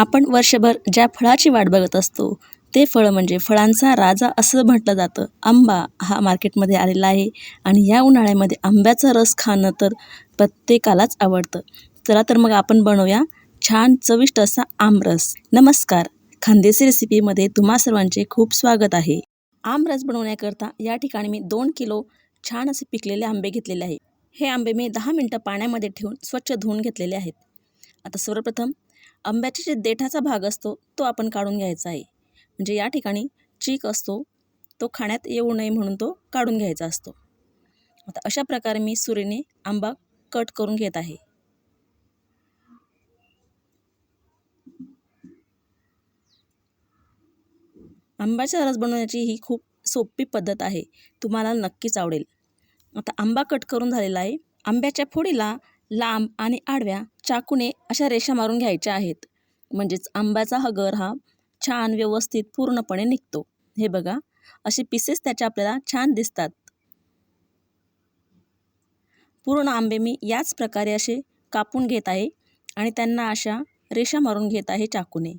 आपण वर्षभर ज्या फळाची वाट बघत असतो ते फळ म्हणजे फळांचा राजा असं म्हटलं जातं. आंबा हा मार्केटमध्ये आलेला आहे आणि या उन्हाळ्यामध्ये आंब्याचा रस खाणं तर प्रत्येकालाच आवडतं. चला तर मग आपण बनवूया छान चविष्ट असा आमरस. नमस्कार खानदेशी रेसिपीमध्ये तुम्हा सर्वांचे खूप स्वागत आहे. आमरस बनवण्याकरता या ठिकाणी मी दोन किलो छान असे पिकलेले आंबे घेतलेले आहे हे आंबे मी दहा मिनटं पाण्यामध्ये ठेवून स्वच्छ धुवून घेतलेले आहेत. आता सर्वप्रथम आंब्याची जे देठाचा भाग असतो तो आपण काढून घ्यायचा आहे. म्हणजे या ठिकाणी चीक असतो तो खाण्यात येऊ नये म्हणून तो काढून घ्यायचा असतो. आता अशा प्रकारे मी सुरीने आंबा कट करून घेत आहे. आंब्याचा रस बनवण्याची ही खूप सोपी पद्धत आहे. तुम्हाला नक्कीच आवडेल. आता आंबा कट करून झालेला आहे. आंब्याच्या फोडीला लांब आणि आडव्या चाकूने अशा रेषा मारून घ्यायच्या आहेत. म्हणजेच आंब्याचा हगर हा छान व्यवस्थित पूर्णपणे निघतो. हे बघा असे पीसेस त्याचे आपल्याला छान दिसतात. पूर्ण आंबे मी याच प्रकारे असे कापून घेत आहे आणि त्यांना अशा रेषा मारून घेत आहे चाकूने.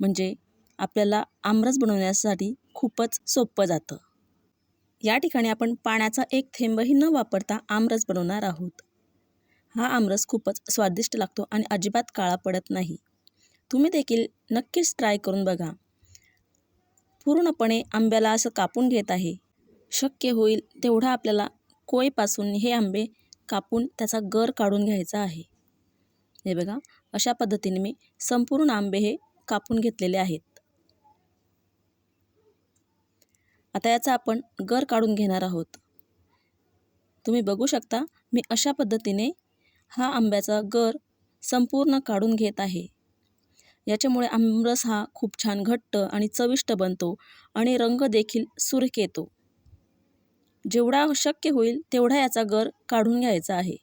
म्हणजे आपल्याला आमरस बनवण्यासाठी खूपच सोपं जातं. या ठिकाणी आपण पाण्याचा एक थेंबही न वापरता आमरस बनवणार आहोत. हा आमरस खूपच स्वादिष्ट लागतो आणि अजिबात काळा पडत नाही. तुम्ही देखील नक्कीच ट्राय करून बघा. पूर्णपणे आंब्याला असं कापून घेत आहे. शक्य होईल तेवढा आपल्याला कोयपासून हे आंबे कापून त्याचा गर काढून घ्यायचा आहे. हे बघा अशा पद्धतीने मी संपूर्ण आंबे हे कापून घेतलेले आहेत. आता याचा आपण गर काढून घेणार आहोत. तुम्ही बघू शकता मी अशा पद्धतीने हा आंब्याचा गर संपूर्ण काढून घेत आहे. याच्यामुळे आमरस हा खूप छान घट्ट आणि चविष्ट बनतो आणि रंग देखील सुरेख येतो. जेवढा शक्य होईल तेवढा याचा गर काढून घ्यायचा आहे.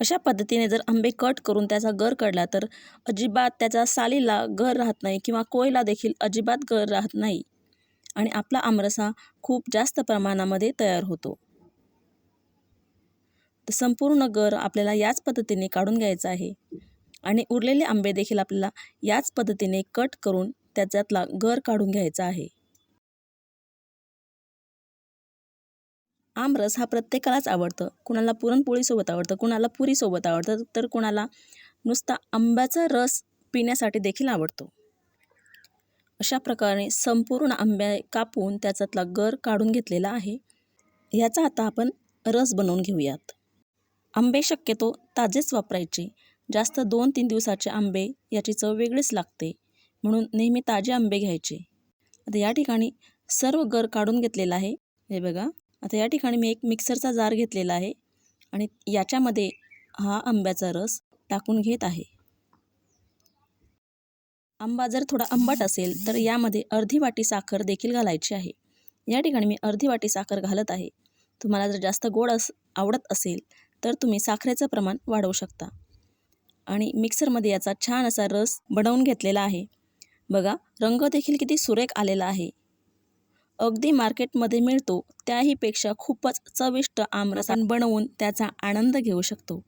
अशा पद्धतीने जर आंबे कट करून त्याचा गर काढला तर अजिबात त्याचा सालीला गर राहत नाही किंवा कोयला देखील अजिबात गर राहत नाही आणि आपला आमरसा खूप जास्त प्रमाणामध्ये तयार होतो. तर संपूर्ण गर आपल्याला याच पद्धतीने काढून घ्यायचा आहे. आणि उरलेले आंबे देखील आपल्याला याच पद्धतीने कट करून त्याच्यातला गर काढून घ्यायचा आहे. आमरस हा प्रत्येकालाच आवडतं. कुणाला पुरणपोळीसोबत आवडतं कुणाला पुरीसोबत आवडतं तर कुणाला नुसता आंब्याचा रस पिण्यासाठी देखील आवडतो. अशा प्रकारे संपूर्ण आंब्या कापून त्याच्यातला गर काढून घेतलेला आहे. ह्याचा आता आपण रस बनवून घेऊयात. आंबे शक्यतो ताजेच वापरायचे. जास्त दोन तीन दिवसाचे आंबे याची चव वेगळीच लागते म्हणून नेहमी ताजे आंबे घ्यायचे. आता या ठिकाणी सर्व गर काढून घेतलेला आहे. हे बघा आता या ठिकाणी मी एक मिक्सरचा जार घेतलेला आहे आणि याच्यामध्ये हा आंब्याचा रस टाकून घेत आहे. आंबा जर थोडा आंबट असेल तर यामध्ये अर्धी वाटी साखर देखील घालायची आहे. या ठिकाणी मी अर्धी वाटी साखर घालत आहे. तुम्हाला जर जास्त गोड अस आवडत असेल तर तुम्ही साखरेचं प्रमाण वाढवू शकता. आणि मिक्सरमध्ये याचा छान असा रस बनवून घेतलेला आहे. बघा रंग देखील किती सुरेख आलेला आहे. अगदी मार्केटमध्ये मिळतो त्याहीपेक्षा खूपच चविष्ट आमरसान बनवून त्याचा आनंद घेऊ शकतो.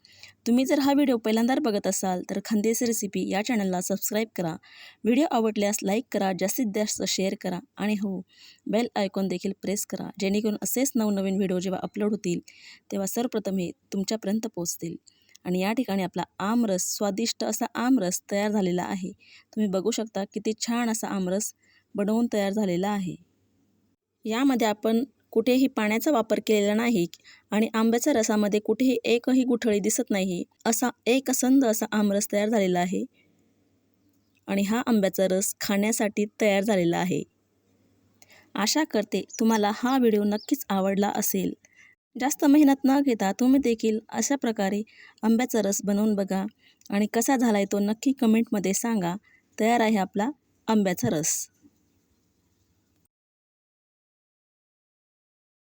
तुम्ही जर हा व्हिडिओ पहिल्यांदा बघत असाल तर खानदेशी रेसिपी या चॅनलला सबस्क्राईब करा. व्हिडिओ आवडल्यास लाईक करा जास्तीत जास्त शेअर करा आणि हो बेल आयकॉन देखील प्रेस करा जेणेकरून असेच नवनवीन व्हिडिओ जेव्हा अपलोड होतील तेव्हा सर्वप्रथम हे तुमच्यापर्यंत पोहोचतील. आणि या ठिकाणी आपला आमरस स्वादिष्ट असा आमरस तयार झालेला आहे. तुम्ही बघू शकता किती छान असा आमरस बनवून तयार झालेला आहे. यामध्ये आपण कुठेही पाण्याचा वापर केलेला नाही आणि आंब्याच्या रसामध्ये कुठेही एकही गुठळी दिसत नाही असा एकसंद असा आमरस तयार झालेला आहे. आणि हा आंब्याचा रस खाण्यासाठी तयार झालेला आहे. आशा करते तुम्हाला हा व्हिडिओ नक्कीच आवडला असेल. जास्त मेहनत न घेता तुम्ही देखील अशा प्रकारे आंब्याचा रस बनवून बघा आणि कसा झाला आहे तो नक्की कमेंटमध्ये सांगा. तयार आहे आपला आंब्याचा रस.